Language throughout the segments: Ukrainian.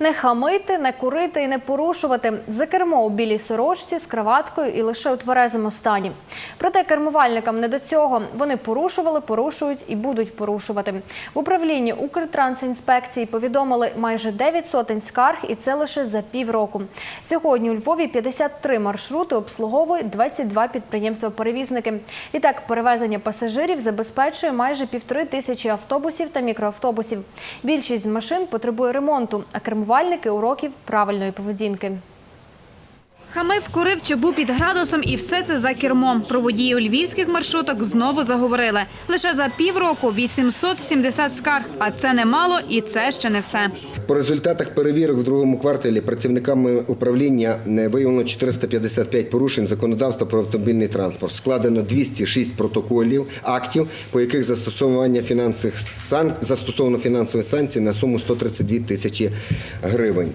Не хамити, не курити і не порушувати. За кермо у білій сорочці з краваткою і лише у тверезому стані. Проте кермувальникам не до цього. Вони порушували, порушують і будуть порушувати. В управлінні Укртрансінспекції повідомили майже 9 сотень скарг, і це лише за півроку. Сьогодні у Львові 53 маршрути обслуговують 22 підприємства-перевізники. Відтак, перевезення пасажирів забезпечує майже півтори тисячі автобусів та мікроавтобусів. Більшість машин потребує ремонту, а кермувальники уроків правильної поведінки. Хамив, курив чи був під градусом і все це за кермом. Про водіїв львівських маршруток знову заговорили. Лише за півроку 870 скарг, а це немало і це ще не все. По результатах перевірок в другому кварталі працівниками управління виявлено 455 порушень законодавства про автомобільний транспорт. Складено 206 протоколів, актів, по яких застосування фінансових сан... застосовано фінансові санкції на суму 132 тисячі гривень.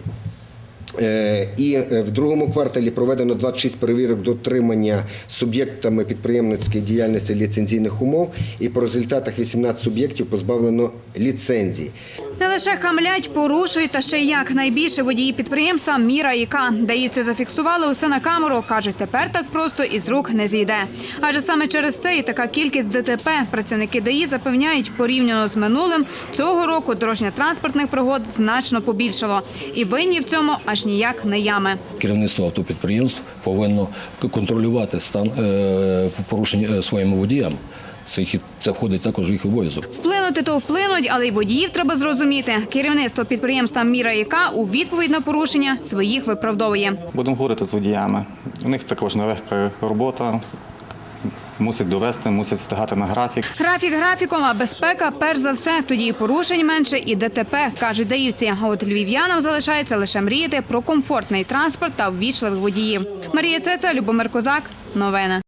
Е, І е, в другому кварталі проведено 26 перевірок дотримання суб'єктами підприємницької діяльності ліцензійних умов, і по результатах 18 суб'єктів позбавлено ліцензій. Не лише хамлять, порушують, та ще й як найбільше водії підприємства Міра і К. Даївці зафіксували усе на камеру. кажуть, тепер так просто із рук не зійде. Адже саме через це і така кількість ДТП працівники ДАІ запевняють, порівняно з минулим цього року дорожньо-транспортних пригод значно побільшало. І винні в цьому аж ніяк не ями. Керівництво автопідприємств повинно контролювати стан е, порушень е, своїм водіям. Це їх- це входить також в їх обов'язок. Вплинути то вплинуть, але й водіїв треба зрозуміти. Керівництво підприємства Міра К у відповідь на порушення своїх виправдовує. Будемо говорити з водіями. У них також нелегка робота. Мусять довести, мусять встигати на графік. Графік графіком, а безпека перш за все. Тоді і порушень менше, і ДТП, кажуть даївці. А от львів'янам залишається лише мріяти про комфортний транспорт та ввічливих водіїв. Марія Цеца, Любомир Козак. Новини.